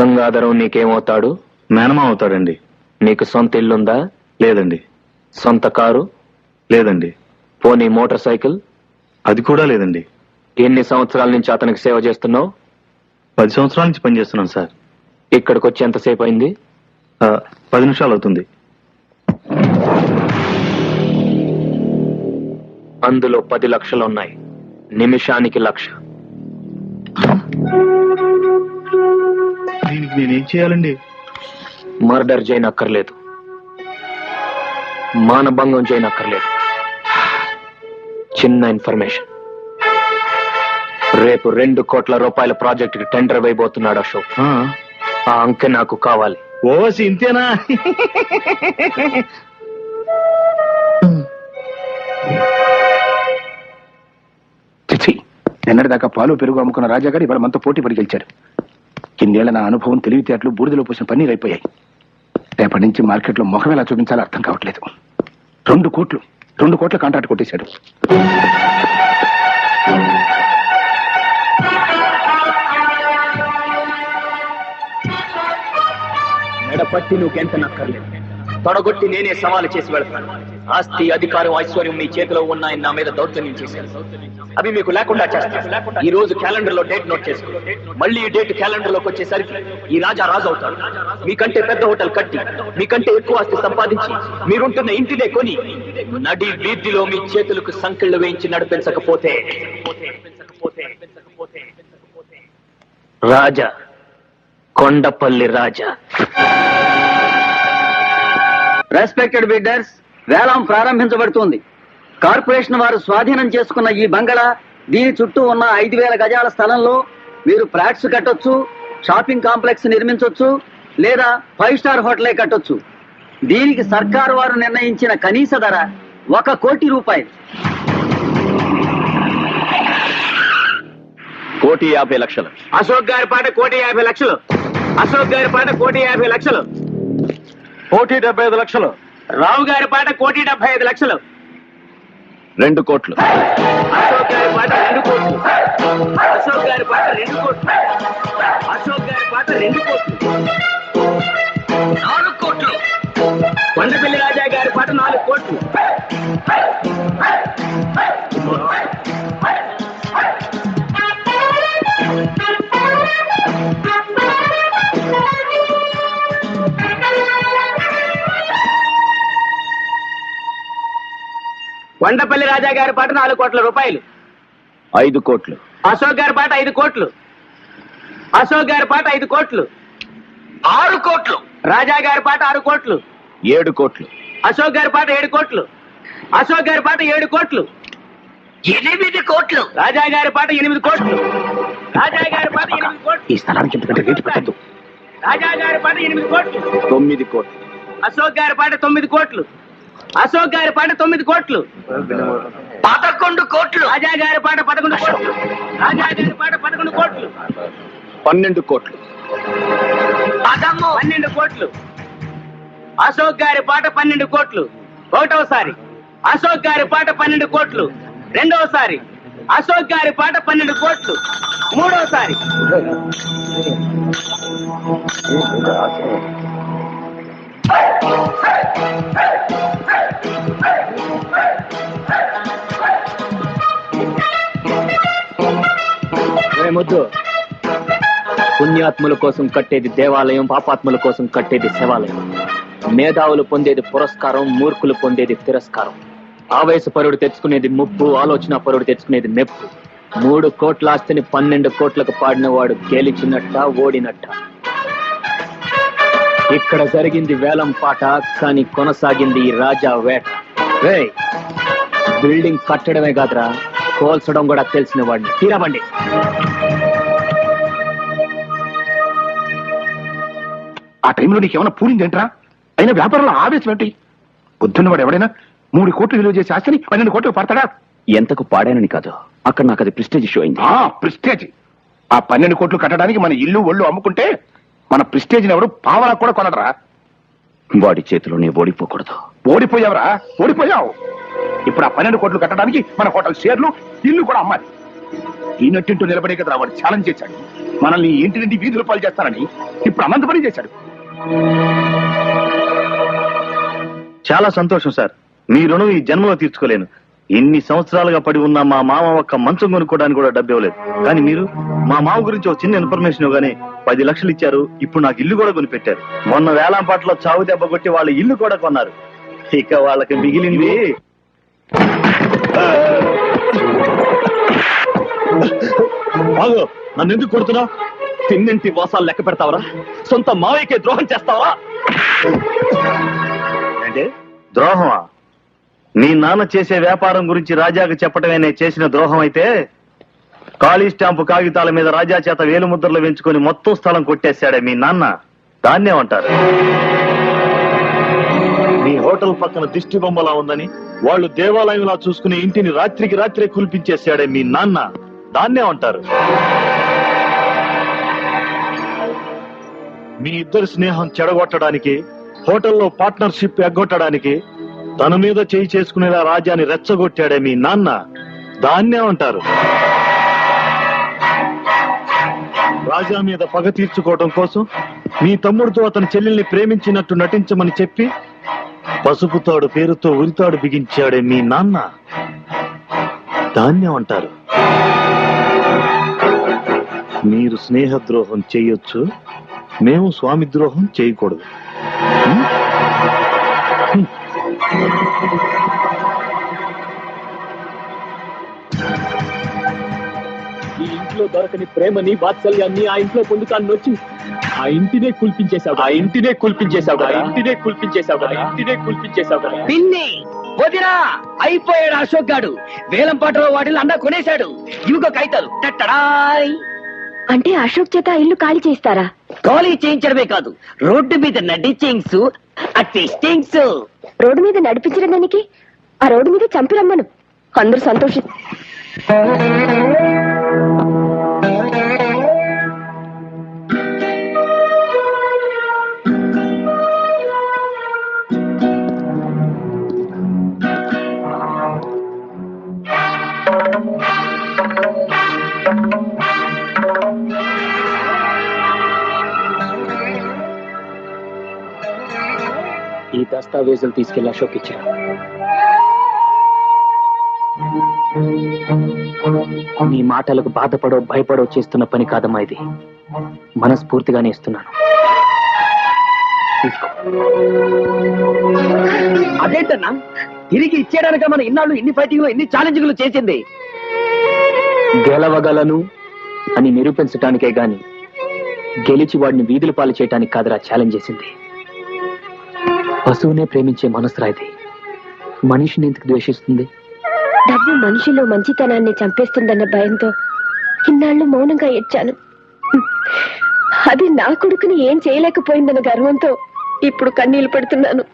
గంగాధరం నీకేమవుతాడు? మేనమా అవుతాడండి నీకు సొంత ఇల్లుందా? లేదండి. సొంత కారు? లేదండి. పోనీ మోటార్ సైకిల్? అది కూడా లేదండి. ఎన్ని సంవత్సరాల నుంచి అతనికి సేవ చేస్తున్నావు? పది సంవత్సరాల నుంచి పనిచేస్తున్నాను సార్. ఇక్కడికి వచ్చి ఎంతసేపు అయింది ఆ, పది నిమిషాలు అవుతుంది. అందులో పది లక్షలు ఉన్నాయి నిమిషానికి లక్ష. దీనికి నేనేం చేయాలండి? మర్డర్ చేయనక్కర్లేదు. మానభంగం చేయనక్కర్లేదు. చిన్న ఇన్ఫర్మేషన్. రేపు రెండు కోట్ల రూపాయల ప్రాజెక్టుకి టెండర్ వేయబోతున్నాడు అశోక్. ఆ, అంకె నాకు కావాలి. ఓసి ఇంతేనా? చిచి నిన్నటిదాకా పాలు పెరుగు అమ్ముకున్న రాజాగారు ఇవాళ మనతో పోటీ పడి గెలిచాడు ఇన్నేళ్ళ నా అనుభవం తెలివితేటలు బూడిదలో పోసిన పన్నీరు అయిపోయాయి. రేపటి నుంచి మార్కెట్లో ముఖం ఎలా చూపించాలో అర్థం కావట్లేదు. రెండు కోట్లు రెండు కోట్ల కాంట్రాక్ట్ కొట్టేశాడు. మెడపట్టి నువ్వు ఎంత నక్కర్లేదు తొడగొట్టి నేనే సవాలు చేసి వెళ్తాను ఆస్తి అధికారం ఐశ్వర్యం మీ చేతిలో ఉన్నాయని నా మీద దౌర్జన్యం చేశాను. అవి మీకు లేకుండా చేస్తాను. ఈ రోజు క్యాలెండర్లో డేట్ నోట్ చేసుకో. మళ్ళీ ఈ డేట్ క్యాలెండర్లోకి వచ్చేసరికి ఈ రాజా రాజు అవుతాడు మీకంటే పెద్ద హోటల్ కట్టి మీకంటే ఎక్కువ ఆస్తి సంపాదించి మీరుంటున్న ఇంటినే కొని నడి వీధిలో మీ చేతులకు సంకెళ్ళు వేయించి నడిపించకపోతే రాజా కొండపల్లి రాజా. రెస్పెక్టెడ్ బిడ్డర్స్ వేలం ప్రారంభించబడుతోంది. కార్పొరేషన్ వారు స్వాధీనం చేసుకున్న ఈ బంగళా దీని చుట్టూ ఉన్న ఐదు వేల గజాల స్థలంలో మీరు ఫ్లాట్స్ కట్టొచ్చు షాపింగ్ కాంప్లెక్స్ నిర్మించొచ్చు లేదా ఫైవ్ స్టార్ హోటలే కట్టొచ్చు. దీనికి సర్కారు వారు నిర్ణయించిన కనీస ధర ఒక కోటి రూపాయలు. కోటి యాభై లక్షలు. అశోక్ గారి పాట కోటి యాభై లక్షలు. అశోక్ గారి పాట కోటి యాభై లక్షలు. కోటి డెబ్బై ఐదు లక్షలు. రావు గారి పాట కోటి డెబ్బై ఐదు లక్షలు. రెండు కోట్లు. అశోక్ గారి పాట రెండు కోట్లు. అశోక్ గారి పాట రెండు కోట్లు. అశోక్ గారి పాట రెండు కోట్లు. నాలుగు కోట్లు. కొండపల్లి రాజా గారి పాట నాలుగు కోట్లు. కొండపల్లి రాజా గారి పాట నాలుగు కోట్ల రూపాయలు ఐదు కోట్లు అశోక్ గారి పాట ఐదు కోట్లు అశోక్ గారి పాట ఐదు కోట్లు ఆరు కోట్లు రాజా గారి పాట ఆరు కోట్లు ఏడు కోట్లు అశోక్ గారి పాట ఏడు కోట్లు అశోక్ గారి పాట ఏడు కోట్లు ఎనిమిది కోట్లు రాజా గారి పాట ఎనిమిది కోట్లు రాజా గారి పాట ఎనిమిది కోట్లు ఈ స్థలానికి ఇంతకంటే రేటు పెట్టద్దు రాజా గారి పాట ఎనిమిది కోట్లు తొమ్మిది కోట్లు అశోక్ గారి పాట తొమ్మిది కోట్లు అశోక్ గారి పాట తొమ్మిది కోట్లు. పదకొండు కోట్లు. రాజా గారి పాట పదకొండు కోట్లు. రాజా గారి పాట పదకొండు కోట్లు. పన్నెండు కోట్లు. పన్నెండు కోట్లు. అశోక్ గారి పాట పన్నెండు కోట్లు. ఒకటవసారి అశోక్ గారి పాట పన్నెండు కోట్లు. రెండవసారి అశోక్ గారి పాట పన్నెండు కోట్లు. మూడవసారి ఏ భయమొద్దు పుణ్యాత్ముల కోసం కట్టేది దేవాలయం పాపాత్ముల కోసం కట్టేది శివాలయం. మేధావులు పొందేది పురస్కారం మూర్ఖులు పొందేది తిరస్కారం. ఆవేశపరుడు తెచ్చుకునేది ముప్పు ఆలోచన పరుడు తెచ్చుకునేది మెప్పు. మూడు కోట్ల ఆస్తిని పన్నెండు కోట్లకు పాడిన వాడు గెలిచినట్ట ఓడినట్ట. ఇక్కడ జరిగింది వేలం పాట కానీ కొనసాగింది ఈ రాజా వేట. బిల్డింగ్ కట్టడమే కాదురా. కోల్చడం కూడా తెలిసిన వాడిని. తీరబండి ఆ టైంలో నీకేమైనా పూరిందేంట్రా? అయినా వ్యాపారంలో ఆవేశం ఏంటి? బుద్ధున్నవాడు ఎవడైనా మూడు కోట్లు విలువ చేసే ఆస్తిని పన్నెండు కోట్లు పడతాడా? ఎంతకు పాడానని కాదు. అక్కడ నాకు అది ప్రిస్టేజ్ ఇష్యూ అయింది. ఆ ప్రిస్టేజ్. ఆ పన్నెండు కోట్లు కట్టడానికి మన ఇల్లు ఒళ్ళు అమ్ముకుంటే మన ప్రిస్టేజ్ ఎవడు పావలా కూడా కొనడరా వాడి చేతిలోనే ఓడిపోకూడదు. ఓడిపోయావురా? ఓడిపోయావు. ఇప్పుడు ఆ పన్నెండు కోట్లు కట్టడానికి మన హోటల్ షేర్లు ఇల్లు కూడా అమ్మాలి. ఈ నట్టింటూ నిలబడే కదా వాడు ఛాలెంజ్ చేశాడు. మనల్ని ఇంటి నుండి వీధులు పాలు చేస్తానని ఇప్పుడు అనంత పని చేశాడు. చాలా సంతోషం సార్. మీ రుణం ఈ జన్మలో తీర్చుకోలేను. ఇన్ని సంవత్సరాలుగా పడి ఉన్న మా మామ ఒక్క మంచం కొనుక్కోవడానికి కూడా డబ్బు ఇవ్వలేదు. కానీ మీరు మా మామ గురించి ఒక చిన్న ఇన్ఫర్మేషన్ ఇవ్వగానే పది లక్షలు ఇచ్చారు. ఇప్పుడు నాకు ఇల్లు కూడా కొనిపెట్టారు. మొన్న వేలంపాటలో చావు దెబ్బ కొట్టి వాళ్ళ ఇల్లు కూడా కొన్నారు. ఇక వాళ్ళకి మిగిలింది బాగు నన్ను ఎందుకు కొడుతున్నావు తిన్నింటి వాసాలు లెక్క పెడతావరా? సొంత మావయ్యకే ద్రోహం చేస్తావా అంటే ద్రోహమా? నీ నాన్న చేసే వ్యాపారం గురించి రాజాకు చెప్పటమే నేను చేసిన ద్రోహం అయితే ఖాళీ స్టాంపు కాగితాల మీద రాజా చేత వేలుముద్రలు వెంచుకొని మొత్తం స్థలం కొట్టేశాడే మీ నాన్న. దాన్నే ఉంటారు మీ హోటల్ పక్కన దిష్టి బొమ్మలా ఉందని వాళ్ళు దేవాలయంలా చూసుకునే ఇంటిని రాత్రికి రాత్రే కుల్పించేశాడే మీ నాన్న. దాన్నే అంటారు. మీ ఇద్దరి స్నేహం చెడగొట్టడానికి హోటల్లో పార్ట్నర్షిప్ ఎగ్గొట్టడానికి తన మీద చేయి చేసుకునేలా రాజాని రెచ్చగొట్టాడే మీ నాన్న. దాన్నే అంటారు. రాజా మీద పగ తీర్చుకోవడం కోసం మీ తమ్ముడితో అతని చెల్లెల్ని ప్రేమించినట్టు నటించమని చెప్పి పసుపుతాడు పేరుతో ఉరితాడు బిగించాడే మీ నాన్న ధాన్యం అంటారు. మీరు స్నేహద్రోహం చేయొచ్చు మేము స్వామి ద్రోహం చేయకూడదు. ఈ ఇంట్లో దొరకని ప్రేమని వాత్సల్యాన్ని ఆ ఇంట్లో పొందుతాను వచ్చి ఆ ఇంటినే కుల్పించేశావు ఆ ఇంటినే కుల్పించేశావు ఆ ఇంటినే కుల్పించేశావు ఆ ఇంటినే కుల్పించేశావు పిన్ని వదినా అయిపోయాడు అశోక్ గాడు. వేలం పాటలో వాటిని అన్నా కొనేశాడు. ఇవిగో టట్టడాయ్. అంటే అశోక్ చేత ఇల్లు ఖాళీ చేస్తారా ఖాళీ చేయించడమే కాదు రోడ్డు మీద నడిచేయింగ్స్ అట్టిస్టింగ్స్ రోడ్డు మీద నడిపించిన దానికి? ఆ రోడ్డు మీద చంపి రమ్మను. అందరూ సంతోషి దస్తావేజులు తీసుకెళ్ళి అశోక్ ఇచ్చారు నీ మాటలకు బాధపడో భయపడో చేస్తున్న పని కాదమ్మా ఇది. మనస్ఫూర్తిగానే ఇస్తున్నాను తీసుకో. అదేంటన్నా? తిరిగి ఇచ్చేయడానిక మన ఇన్నాళ్ళు ఇన్ని ఫైటింగ్లో ఇన్ని ఛాలెంజ్లు చేసింది. గెలవగలను అని నిరూపించటానికే గాని గెలిచి వాడిని వీధుల పాలు చేయటానికి కాదురా ఛాలెంజ్ చేసింది. పశువునే ప్రేమించే మనసురాయిది మనిషిని ఎందుకు ద్వేషిస్తుంది? డబ్బు మనిషిలో మంచితనాన్ని చంపేస్తుందన్న భయంతో ఇన్నాళ్ళు మౌనంగా ఏడ్చాను. అది నా కొడుకుని ఏం చేయలేకపోయిందన్న గర్వంతో ఇప్పుడు కన్నీళ్ళు పెడుతున్నాను.